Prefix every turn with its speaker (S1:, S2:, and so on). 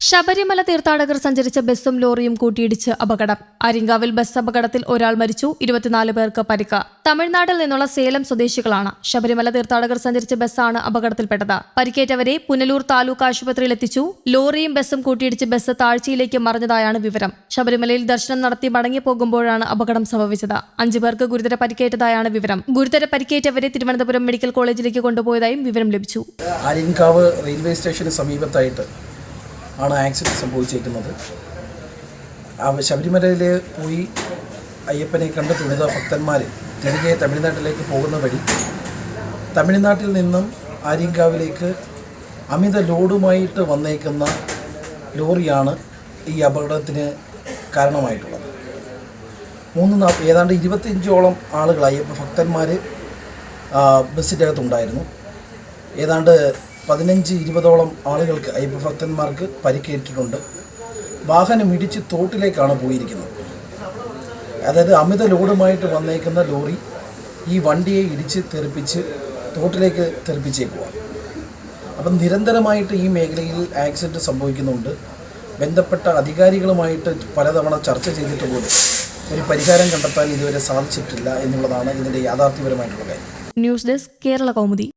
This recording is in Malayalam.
S1: ശബരിമല തീർത്ഥാടകർ സഞ്ചരിച്ച ബസ്സും ലോറിയും കൂട്ടിയിടിച്ച് അപകടം. അരിങ്കാവിൽ ബസ് അപകടത്തിൽ ഒരാൾ മരിച്ചു ഇരുപത്തിനാല് പേർക്ക് പരിക്ക്. തമിഴ്നാട്ടിൽ നിന്നുള്ള സേലം സ്വദേശികളാണ് ശബരിമല തീർത്ഥാടകർ സഞ്ചരിച്ച ബസ്സാണ് അപകടത്തിൽപ്പെട്ടത്. പരിക്കേറ്റവരെ പുനലൂർ താലൂക്ക് ആശുപത്രിയിൽ എത്തിച്ചു. ലോറിയും ബസ്സും കൂട്ടിയിടിച്ച് ബസ് താഴ്ചയിലേക്ക് മറിഞ്ഞതായാണ് വിവരം. ശബരിമലയിൽ ദർശനം നടത്തി മടങ്ങി പോകുമ്പോഴാണ് അപകടം സംഭവിച്ചത്. അഞ്ചു പേർക്ക് ഗുരുതര പരിക്കേറ്റതായാണ് വിവരം. ഗുരുതര പരിക്കേറ്റവരെ തിരുവനന്തപുരം മെഡിക്കൽ കോളേജിലേക്ക് കൊണ്ടുപോയതായും വിവരം ലഭിച്ചു.
S2: അരിങ്കാവ് റെയിൽവേ സ്റ്റേഷന് സമീപത്തായിട്ട് ആണ് ആക്സിഡന്റ് സംഭവിച്ചേക്കുന്നത്. ശബരിമലയിൽ പോയി അയ്യപ്പനെ കണ്ട് തൊഴുത ഭക്തന്മാർ തിരികെ തമിഴ്നാട്ടിലേക്ക് പോകുന്ന വഴി തമിഴ്നാട്ടിൽ നിന്നും ആര്യങ്കാവിലേക്ക് അമിത ലോഡുമായിട്ട് വന്നേക്കുന്ന ലോറിയാണ് ഈ അപകടത്തിന് കാരണമായിട്ടുള്ളത്. മൂന്ന് നാ ഏതാണ്ട് ഇരുപത്തിയഞ്ചോളം ആളുകൾ അയ്യപ്പ ഭക്തന്മാർ ബസ്സിന്റെ അകത്തുണ്ടായിരുന്നു ഏതാണ്ട് പതിനഞ്ച് ഇരുപതോളം ആളുകൾക്ക് അയ്യപ്പ ഭക്തന്മാർക്ക് പരിക്കേറ്റിട്ടുണ്ട്. വാഹനം ഇടിച്ച് തോട്ടിലേക്കാണ് പോയിരിക്കുന്നത്. അതായത് അമിത ലോഡുമായിട്ട് വന്നേക്കുന്ന ലോറി ഈ വണ്ടിയെ ഇടിച്ച് തെറിപ്പിച്ച് തോട്ടിലേക്ക് തെറിപ്പിച്ചേക്കുക അപ്പം നിരന്തരമായിട്ട് ഈ മേഖലയിൽ ആക്സിഡന്റ് സംഭവിക്കുന്നുണ്ട്. ബന്ധപ്പെട്ട അധികാരികളുമായിട്ട് പലതവണ ചർച്ച ചെയ്തിട്ട് പോലും ഒരു പരിഹാരം കണ്ടെത്താൻ ഇതുവരെ സാധിച്ചിട്ടില്ല എന്നുള്ളതാണ് ഇതിന്റെ യാഥാർത്ഥ്യപരമായിട്ടുള്ള കാര്യം.
S1: News desk Kerala Kaumudi.